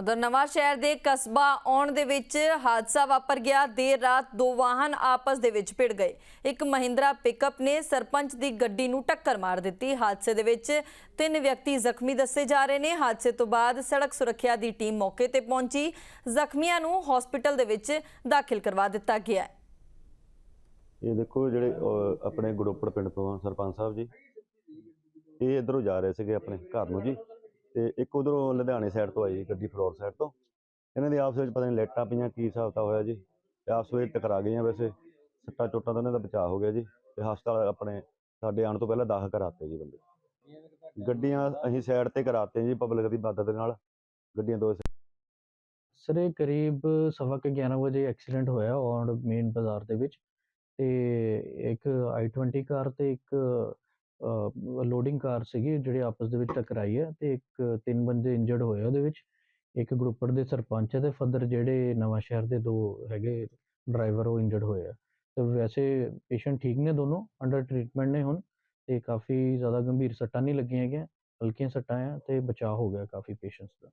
ਉਧਰ ਨਵਾਂ ਸ਼ਹਿਰ ਦੇ ਕਸਬਾ ਆਉਣ ਦੇ ਵਿੱਚ ਹਾਦਸਾ ਵਾਪਰ ਗਿਆ, ਦੇਰ ਰਾਤ ਦੋ ਵਾਹਨ ਆਪਸ ਦੇ ਵਿੱਚ ਭਿੜ ਗਏ। ਇੱਕ ਮਹਿੰਦਰਾ ਪਿਕਅਪ ਨੇ ਸਰਪੰਚ ਦੀ ਗੱਡੀ ਨੂੰ ਟੱਕਰ ਮਾਰ ਦਿੱਤੀ। ਹਾਦਸੇ ਦੇ ਵਿੱਚ ਤਿੰਨ ਵਿਅਕਤੀ ਜ਼ਖਮੀ ਦੱਸੇ ਜਾ ਰਹੇ ਨੇ। ਹਾਦਸੇ ਤੋਂ ਬਾਅਦ ਸੜਕ ਸੁਰੱਖਿਆ ਦੀ ਟੀਮ ਮੌਕੇ ਤੇ ਪਹੁੰਚੀ। ਜ਼ਖਮੀਆਂ ਨੂੰ ਹਸਪੀਟਲ ਦੇ ਵਿੱਚ ਦਾਖਲ ਕਰਵਾ ਦਿੱਤਾ ਗਿਆ ਹੈ। ਇਹ ਦੇਖੋ ਜਿਹੜੇ ਆਪਣੇ ਗੁਰੋਪੜ ਪਿੰਡ ਤੋਂ ਸਰਪੰਚ ਸਾਹਿਬ ਜੀ, ਇਹ ਇਧਰੋਂ ਜਾ ਰਹੇ ਸੀਗੇ ਆਪਣੇ ਘਰ ਨੂੰ ਜੀ। ਤੇ ਇੱਕ ਉਧਰੋਂ ਲੁਧਿਆਣੇ ਸਾਈਡ ਤੋਂ ਆਈ ਜੀ ਗੱਡੀ ਫਲੋਰ ਸਾਈਡ ਤੋਂ। ਇਹਨਾਂ ਦੇ ਆਪਸ ਵਿੱਚ ਪਤਾ ਨਹੀਂ ਲਾਈਟਾਂ ਪਈਆਂ, ਕੀ ਹਿਸਾਬ ਤਾਂ ਹੋਇਆ ਜੀ। ਤੇ ਆਪਸ ਵਿੱਚ ਟਕਰਾ ਗਈਆਂ ਵੈਸੇ। ਸੱਟਾਂ ਚੋਟਾਂ ਤੋਂ ਇਹਨਾਂ ਦਾ ਬਚਾਅ ਹੋ ਗਿਆ ਜੀ। ਤੇ ਹਸਪਤਾਲ ਆਪਣੇ ਸਾਡੇ ਆਉਣ ਤੋਂ ਪਹਿਲਾਂ ਦਾਖਲ ਕਰਾਤੇ ਜੀ ਬੰਦੇ। ਗੱਡੀਆਂ ਅਸੀਂ ਸਾਈਡ ਤੇ ਕਰਾਤੇ ਜੀ ਪਬਲਿਕ ਦੀ ਮਦਦ ਨਾਲ। ਗੱਡੀਆਂ ਦੋ ਸਰ, ਇਹ ਕਰੀਬ ਸਵਾ ਕੇ 11 ਵਜੇ ਐਕਸੀਡੈਂਟ ਹੋਇਆ ਔਨ ਮੇਨ ਬਾਜ਼ਾਰ ਦੇ ਵਿੱਚ। ਤੇ ਇੱਕ i20 ਕਾਰ ਤੇ ਇੱਕ ਲੋਡਿੰਗ ਕਾਰ ਸੀਗੀ, ਜਿਹੜੇ ਆਪਸ ਦੇ ਵਿੱਚ ਟਕਰਾਈ ਹੈ ਤੇ ਇੱਕ, ਤਿੰਨ ਬੰਦੇ ਇੰਜਰਡ ਹੋਏ ਉਹਦੇ ਵਿੱਚ। ਇੱਕ ਗਰੁੱਪਰ ਦੇ ਸਰਪੰਚ ਹੈ ਤੇ ਫਦਰ ਜਿਹੜੇ ਨਵਾਂ ਸ਼ਹਿਰ ਦੇ ਦੋ ਹੈਗੇ ਡਰਾਈਵਰ ਉਹ ਇੰਜਰਡ ਹੋਏ ਆ। ਤੇ ਵੈਸੇ ਪੇਸ਼ੈਂਟ ਠੀਕ ਨੇ ਦੋਨੋਂ ਅੰਡਰ ਟ੍ਰੀਟਮੈਂਟ ਨੇ ਹੁਣ ਤੇ ਕਾਫੀ ਜ਼ਿਆਦਾ ਗੰਭੀਰ ਸੱਟਾਂ ਨਹੀਂ ਲੱਗੀਆਂ ਹੈਗੀਆਂ, ਹਲਕੀਆਂ ਸੱਟਾਂ ਆ ਤੇ ਬਚਾਅ ਹੋ ਗਿਆ ਕਾਫੀ ਪੇਸ਼ੈਂਟਸ ਦਾ।